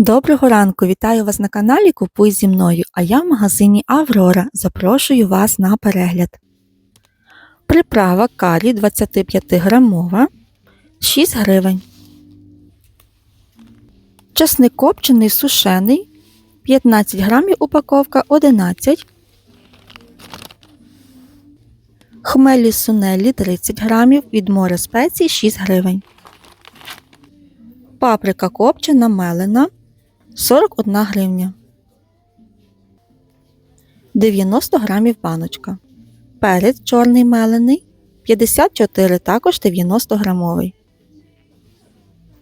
Доброго ранку! Вітаю вас на каналі Купуй зі мною, а я в магазині Аврора. Запрошую вас на перегляд. Приправа карі 25 грамова 6 гривень. Часник копчений сушений 15 грамів упаковка 11. Хмелі сунелі 30 грамів від море спецій 6 гривень. Паприка копчена мелена 41 гривня. 90 грамів баночка. Перець чорний мелений 54 також 90 грамовий.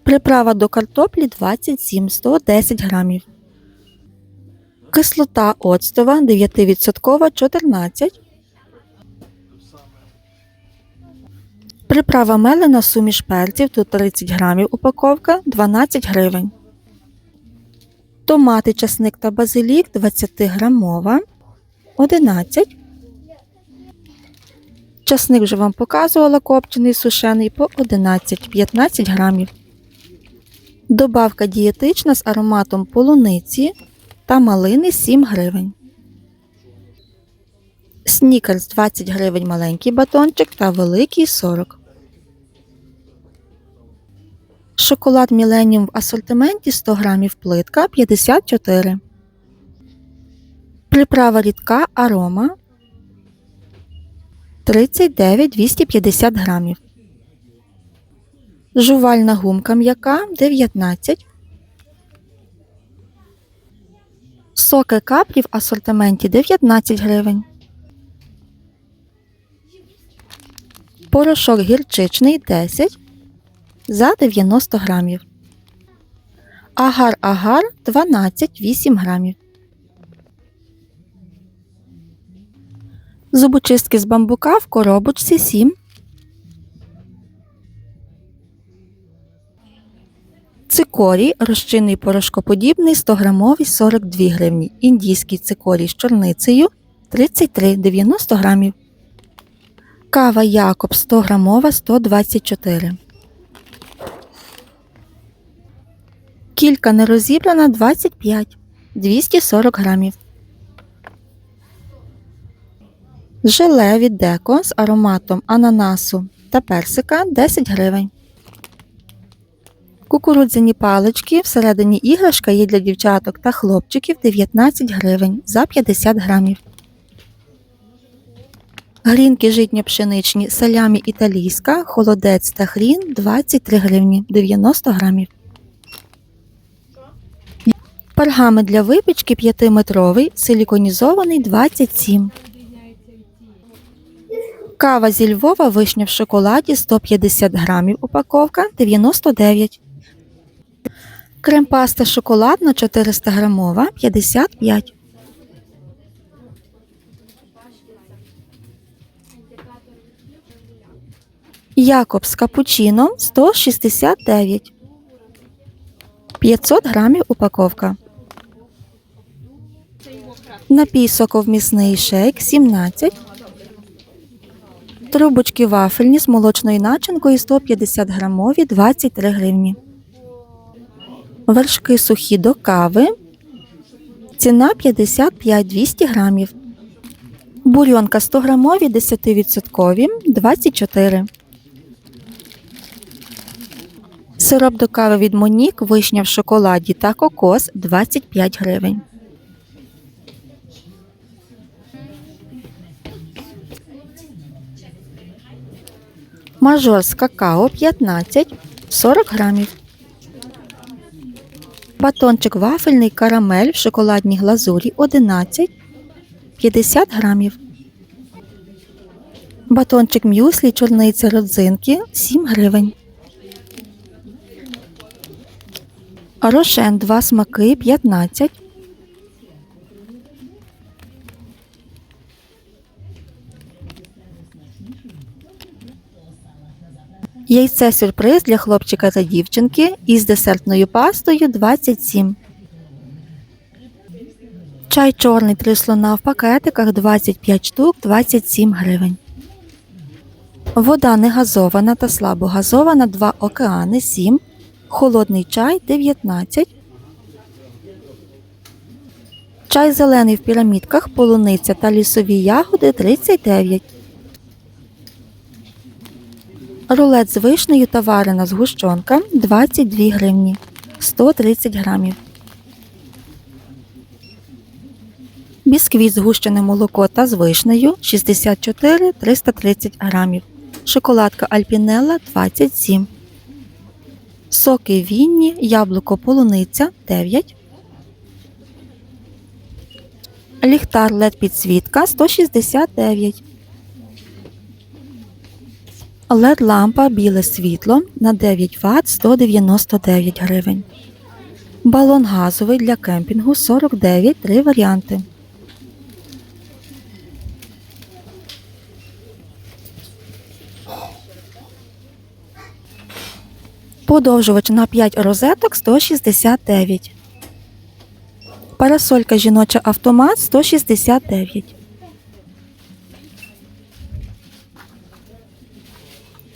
Приправа до картоплі 27 110 грамів. Кислота оцтова 9% 14. Приправа мелена суміш перців тут 30 грамів упаковка 12 гривень. Томати, часник та базилік 20 грамова 11. Часник вже вам показувала копчений сушений по 11-15 грамів. Добавка дієтична з ароматом полуниці та малини 7 гривень. Снікерс 20 гривень маленький батончик та великий 40. Шоколад Millennium в асортименті 100 грамів плитка 54. Приправа рідка арома 39 250 грамів. Жувальна гумка м'яка 19. Соки каплі в асортименті 19 гривень. Порошок гірчичний 10 за 90 грамів. Агар-агар 12 8 грамів. Зубочистки з бамбука в коробочці 7. Цикорій розчинний порошкоподібний 100 грамовий 42 гривні. Індійський цикорій з чорницею 33,90 грамів. Кава Якоб 100 грамова 124. Кілька нерозібрана 25 240 грамів. Желе від деко з ароматом ананасу та персика 10 гривень. Кукурудзяні палички всередині іграшка є для дівчаток та хлопчиків 19 гривень за 50 грамів. Грінки житньо-пшеничні салямі італійська, холодець та хрін 23 гривні 90 грамів. Пергамент для випічки 5-метровий, силіконізований 27. Кава зі Львова вишня в шоколаді 150 грамів упаковка 99. Крем-паста шоколадна 400 грамова 55. Якобс капучино 169. 500 грамів упаковка. Напій соковмісний шейк 17. Трубочки вафельні з молочною начинкою 150 грамові 23 гривні. Вершки сухі до кави. Ціна 55 200 грамів. Бульйонка 100 грамові 10% 24. Сироп до кави від Монік, вишня в шоколаді та кокос 25 гривень. Мажор з какао 15 40 грамів. Батончик вафельний карамель в шоколадній глазурі 11 50 грамів. Батончик мюслі чорниця родзинки 7 гривень. Рошен 2 смаки 15. Яйце сюрприз для хлопчика та дівчинки із десертною пастою 27. Чай чорний 3 слона в пакетиках 25 штук 27 гривень. Вода негазована та слабогазована 2 океани 7. Холодний чай 19. Чай зелений в пірамідках, полуниця та лісові ягоди 39. Рулет з вишнею та варена згущенка 22 гривні 130 грамів. Бісквіт згущене молоко та з вишнею 64 330 грамів. Шоколадка Альпінелла 27. Соки вінні, яблуко полуниця 9. Ліхтар LED підсвітка 169. LED лампа біле світло на 9 Вт 199 гривень. Балон газовий для кемпінгу 49 три варіанти. Подовжувач на 5 розеток 169. Парасолька жіноча автомат 169.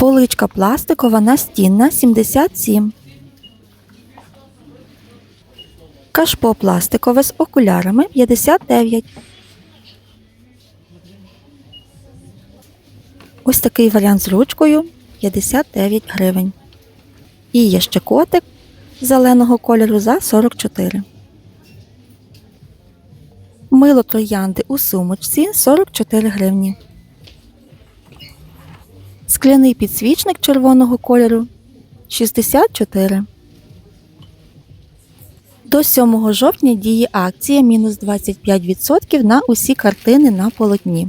Поличка пластикова настінна 77. Кашпо пластикове з окулярами 59. Ось такий варіант з ручкою 59 гривень. І є ще котик зеленого кольору за 44. Мило троянди у сумочці 44 гривні. Скляний підсвічник червоного кольору 64. До 7 жовтня діє акція мінус 25% на усі картини на полотні.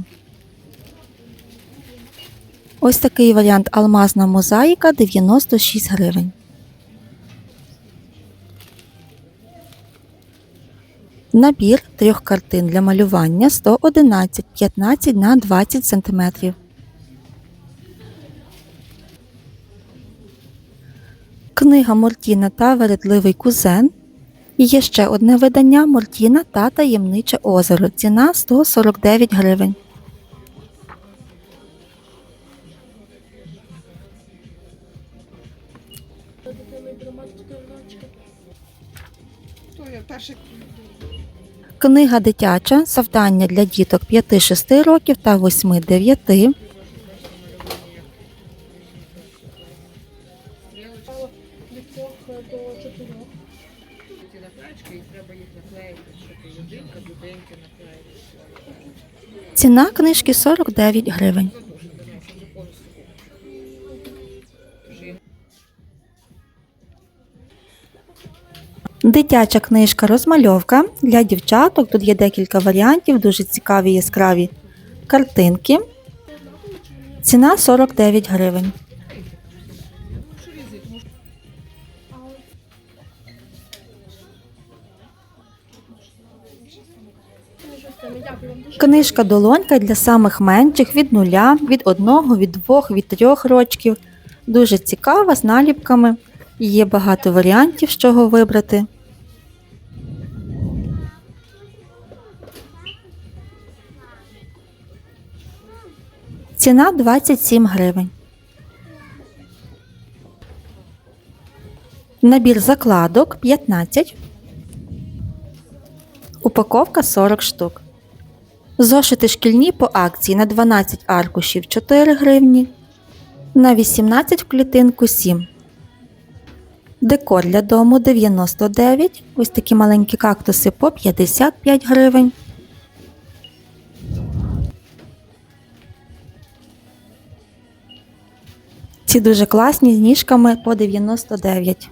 Ось такий варіант алмазна мозаїка 96 гривень. Набір трьох картин для малювання 111 15 на 20 см. Книга Мортіна та Вередливий кузен. І є ще одне видання Мортіна та Таємниче озеро. Ціна 149 гривень. Книга дитяча завдання для діток 5-6 років та 8-9. Ці і треба їх наклеїти, щоб людинка, будинки наклеїти. Ціна книжки 49 гривень. Дитяча книжка розмальовка для дівчаток. Тут є декілька варіантів, дуже цікаві яскраві картинки. Ціна 49 гривень. Книжка долонька для самих менших від нуля, від одного, від двох, від трьох рочків. Дуже цікава з наліпками. Є багато варіантів, з чого вибрати. Ціна 27 гривень. Набір закладок 15. Упаковка 40 штук. Зошити шкільні по акції на 12 аркушів 4 гривні, на 18 в клітинку 7. Декор для дому 99. Ось такі маленькі кактуси по 55 гривень. Ці дуже класні з ніжками по 99.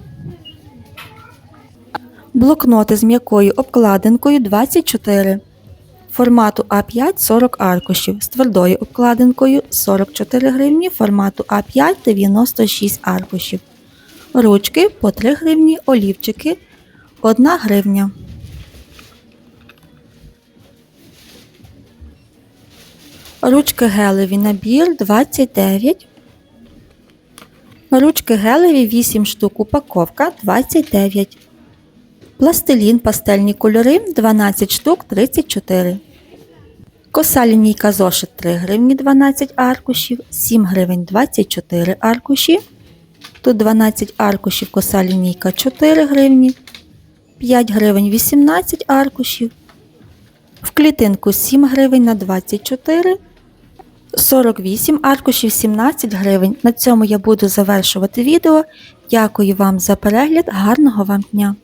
Блокноти з м'якою обкладинкою 24. Формату А5 40 аркушів. З твердою обкладинкою 44 гривні, формату А5 96 аркушів. Ручки по 3 гривні, олівчики 1 гривня. Ручки гелеві набір 29. Ручки гелеві 8 штук упаковка 29. Пластилін пастельні кольори 12 штук 34. Коса лінійка зошит 3 гривні 12 аркушів, 7 гривень 24 аркуші. Тут 12 аркушів, коса лінійка 4 гривні, 5 гривень 18 аркушів, В клітинку 7 гривень на 24, 48 аркушів 17 гривень. На цьому я буду завершувати відео. Дякую вам за перегляд, гарного вам дня!